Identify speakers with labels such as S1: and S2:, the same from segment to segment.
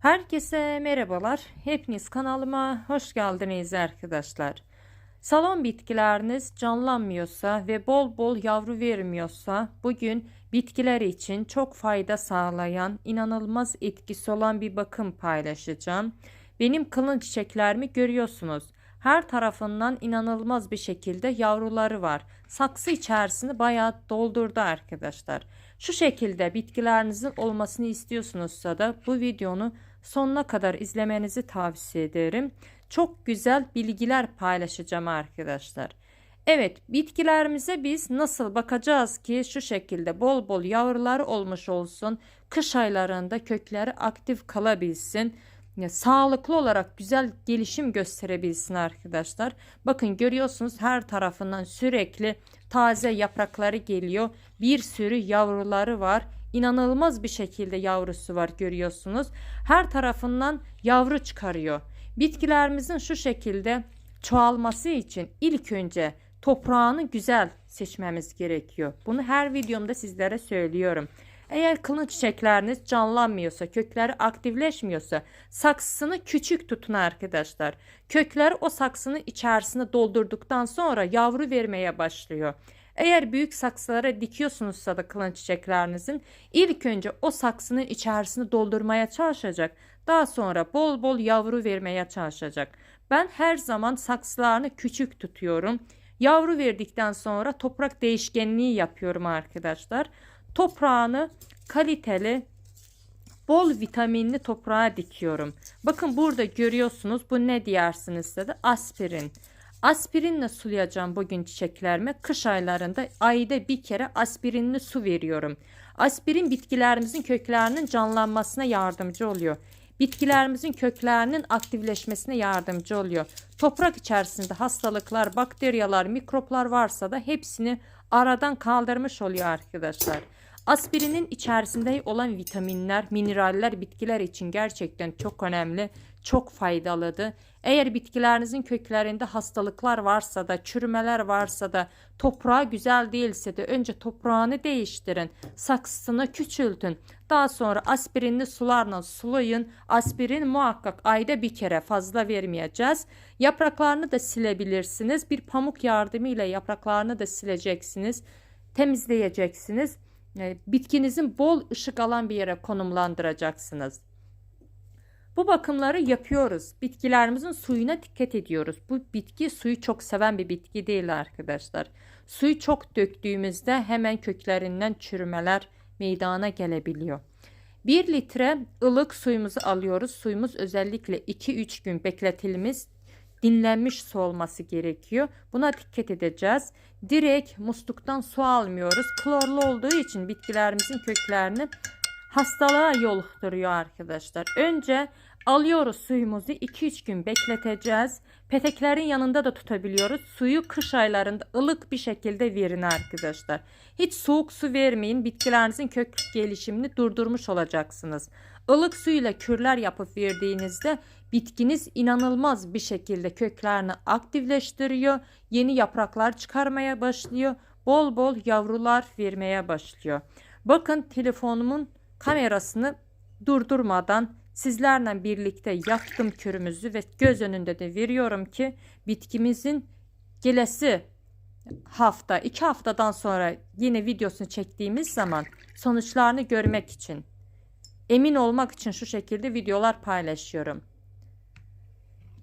S1: Herkese merhabalar. Hepiniz kanalıma hoş geldiniz arkadaşlar. Salon bitkileriniz canlanmıyorsa ve bol bol yavru vermiyorsa bugün bitkiler için çok fayda sağlayan, inanılmaz etkisi olan bir bakım paylaşacağım. Benim kılın çiçeklerimi görüyorsunuz. Her tarafından inanılmaz bir şekilde yavruları var. Saksı içerisini bayağı doldurdu arkadaşlar. Şu şekilde bitkilerinizin olmasını istiyorsunuzsa da bu videonu sonuna kadar izlemenizi tavsiye ederim. Çok güzel bilgiler paylaşacağım arkadaşlar. Evet bitkilerimize biz nasıl bakacağız ki şu şekilde bol bol yavruları olmuş olsun. Kış aylarında kökleri aktif kalabilsin. Ya, sağlıklı olarak güzel gelişim gösterebilsin arkadaşlar. Bakın görüyorsunuz her tarafından sürekli taze yaprakları geliyor. Bir sürü yavruları var. İnanılmaz bir şekilde yavrusu var görüyorsunuz. Her tarafından yavru çıkarıyor. Bitkilerimizin şu şekilde çoğalması için ilk önce toprağını güzel seçmemiz gerekiyor. Bunu her videomda sizlere söylüyorum. Eğer kılın çiçekleriniz canlanmıyorsa, kökleri aktifleşmiyorsa saksısını küçük tutun arkadaşlar. Kökler o saksının içerisine doldurduktan sonra yavru vermeye başlıyor. Eğer büyük saksılara dikiyorsunuzsa da kılın çiçeklerinizin ilk önce o saksının içerisini doldurmaya çalışacak. Daha sonra bol bol yavru vermeye çalışacak. Ben her zaman saksılarını küçük tutuyorum. Yavru verdikten sonra toprak değişkenliği yapıyorum arkadaşlar. Toprağını kaliteli bol vitaminli toprağa dikiyorum. Bakın burada görüyorsunuz bu ne diyersiniz de aspirin. Aspirinle sulayacağım bugün çiçeklerime. Kış aylarında ayda bir kere aspirinli su veriyorum. Aspirin bitkilerimizin köklerinin canlanmasına yardımcı oluyor. Bitkilerimizin köklerinin aktifleşmesine yardımcı oluyor. Toprak içerisinde hastalıklar, bakteriyalar, mikroplar varsa da hepsini aradan kaldırmış oluyor arkadaşlar. Aspirinin içerisinde olan vitaminler, mineraller bitkiler için gerçekten çok önemli, çok faydalıdır. Eğer bitkilerinizin köklerinde hastalıklar varsa da, çürümeler varsa da, toprağı güzel değilse de önce toprağını değiştirin, saksısını küçültün. Daha sonra aspirinli sularla sulayın. Aspirin muhakkak ayda bir kere fazla vermeyeceğiz. Yapraklarını da silebilirsiniz. Bir pamuk yardımıyla yapraklarını da sileceksiniz, temizleyeceksiniz bitkinizin bol ışık alan bir yere konumlandıracaksınız. Bu bakımları yapıyoruz. Bitkilerimizin suyuna dikkat ediyoruz. Bu bitki suyu çok seven bir bitki değil arkadaşlar. Suyu çok döktüğümüzde hemen köklerinden çürümeler meydana gelebiliyor. 1 litre ılık suyumuzu alıyoruz. Suyumuz özellikle 2-3 gün bekletilmiş dinlenmiş su olması gerekiyor. Buna dikkat edeceğiz. Direkt musluktan su almıyoruz. Klorlu olduğu için bitkilerimizin köklerini hastalığa yoluhturuyor arkadaşlar. Önce alıyoruz suyumuzu 2-3 gün bekleteceğiz. Peteklerin yanında da tutabiliyoruz. Suyu kış aylarında ılık bir şekilde verin arkadaşlar. Hiç soğuk su vermeyin. Bitkilerinizin kök gelişimini durdurmuş olacaksınız. Ilık suyla kürler yapıp verdiğinizde bitkiniz inanılmaz bir şekilde köklerini aktifleştiriyor. Yeni yapraklar çıkarmaya başlıyor. Bol bol yavrular vermeye başlıyor. Bakın telefonumun kamerasını durdurmadan sizlerle birlikte yaptım kürümüzü ve göz önünde de veriyorum ki bitkimizin gelesi hafta iki haftadan sonra yine videosunu çektiğimiz zaman sonuçlarını görmek için emin olmak için şu şekilde videolar paylaşıyorum.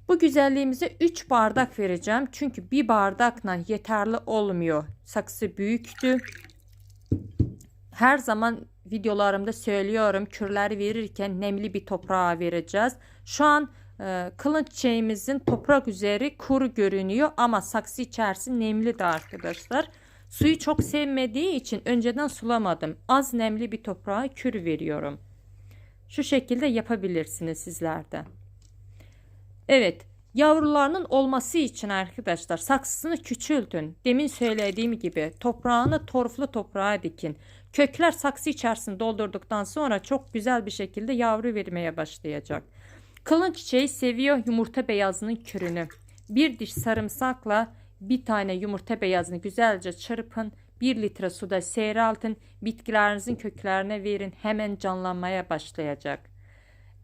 S1: Bu güzelliğimize 3 bardak vereceğim. Çünkü bir bardakla yeterli olmuyor. Saksı büyüktü. Her zaman videolarımda söylüyorum kürleri verirken nemli bir toprağa vereceğiz. Şu an e, kılınç çiçeğimizin toprak üzeri kuru görünüyor ama saksı içerisi nemli de arkadaşlar. Suyu çok sevmediği için önceden sulamadım. Az nemli bir toprağa kür veriyorum. Şu şekilde yapabilirsiniz sizler de. Evet yavrularının olması için arkadaşlar saksısını küçültün. Demin söylediğim gibi toprağını torflu toprağa dikin. Kökler saksı içerisinde doldurduktan sonra çok güzel bir şekilde yavru vermeye başlayacak. Kılın çiçeği seviyor yumurta beyazının kürünü. Bir diş sarımsakla bir tane yumurta beyazını güzelce çırpın. 1 litre suda seyreltin. Bitkilerinizin köklerine verin. Hemen canlanmaya başlayacak.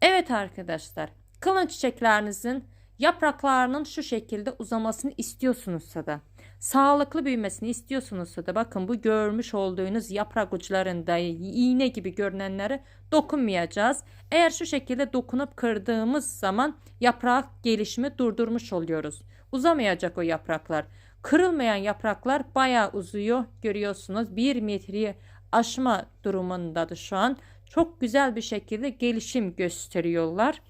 S1: Evet arkadaşlar, kılın çiçeklerinizin yapraklarının şu şekilde uzamasını istiyorsunuzsa da, sağlıklı büyümesini istiyorsunuzsa da bakın bu görmüş olduğunuz yaprak uçlarında iğne gibi görünenlere dokunmayacağız. Eğer şu şekilde dokunup kırdığımız zaman yaprak gelişimi durdurmuş oluyoruz. Uzamayacak o yapraklar. Kırılmayan yapraklar bayağı uzuyor. Görüyorsunuz 1 metreyi aşma durumundadır şu an. Çok güzel bir şekilde gelişim gösteriyorlar.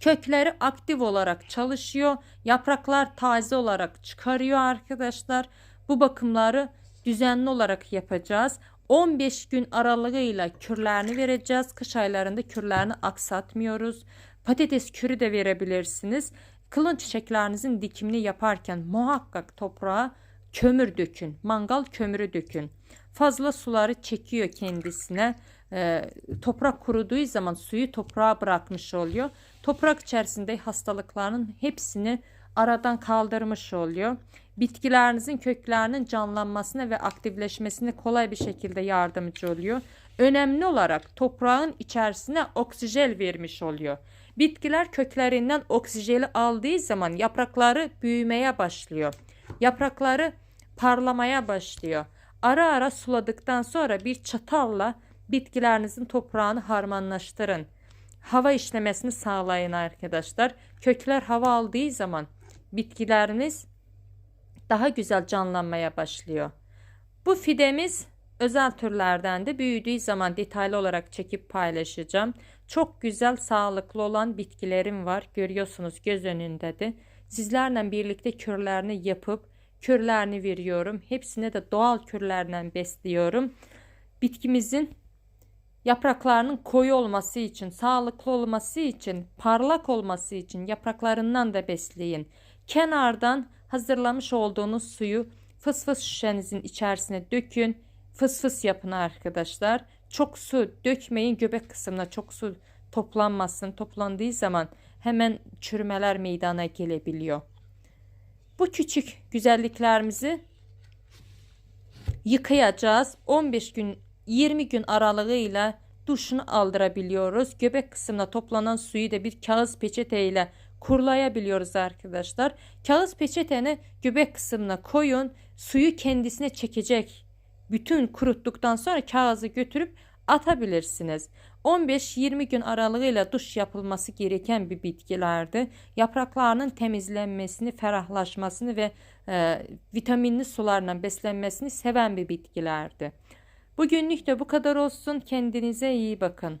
S1: Kökleri aktif olarak çalışıyor. Yapraklar taze olarak çıkarıyor arkadaşlar. Bu bakımları düzenli olarak yapacağız. 15 gün aralığıyla kürlerini vereceğiz. Kış aylarında kürlerini aksatmıyoruz. Patates kürü de verebilirsiniz. Kılın çiçeklerinizin dikimini yaparken muhakkak toprağa kömür dökün. Mangal kömürü dökün. Fazla suları çekiyor kendisine. Ee, toprak kuruduğu zaman suyu toprağa bırakmış oluyor. Toprak içerisinde hastalıkların hepsini aradan kaldırmış oluyor. Bitkilerinizin köklerinin canlanmasına ve aktifleşmesine kolay bir şekilde yardımcı oluyor. Önemli olarak toprağın içerisine oksijen vermiş oluyor. Bitkiler köklerinden oksijeni aldığı zaman yaprakları büyümeye başlıyor. Yaprakları parlamaya başlıyor. Ara ara suladıktan sonra bir çatalla bitkilerinizin toprağını harmanlaştırın. Hava işlemesini sağlayın arkadaşlar. Kökler hava aldığı zaman bitkileriniz daha güzel canlanmaya başlıyor. Bu fidemiz özel türlerden de büyüdüğü zaman detaylı olarak çekip paylaşacağım. Çok güzel sağlıklı olan bitkilerim var. Görüyorsunuz göz önündedir. Sizlerle birlikte kürlerini yapıp kürlerini veriyorum. Hepsine de doğal kürlerden besliyorum. Bitkimizin yapraklarının koyu olması için, sağlıklı olması için, parlak olması için yapraklarından da besleyin. Kenardan hazırlamış olduğunuz suyu fıs fıs şişenizin içerisine dökün. Fıs fıs yapın arkadaşlar. Çok su dökmeyin göbek kısmına çok su toplanmasın. Toplandığı zaman hemen çürümeler meydana gelebiliyor. Bu küçük güzelliklerimizi yıkayacağız. 15 gün 20 gün aralığıyla duşunu aldırabiliyoruz. Göbek kısmına toplanan suyu da bir kağıt peçete ile kurulayabiliyoruz arkadaşlar. Kağıt peçeteni göbek kısmına koyun. Suyu kendisine çekecek. Bütün kuruttuktan sonra kağıdı götürüp atabilirsiniz. 15-20 gün aralığıyla duş yapılması gereken bir bitkilerdi. Yapraklarının temizlenmesini, ferahlaşmasını ve e, vitaminli sularla beslenmesini seven bir bitkilerdi. Bugünlük de bu kadar olsun. Kendinize iyi bakın.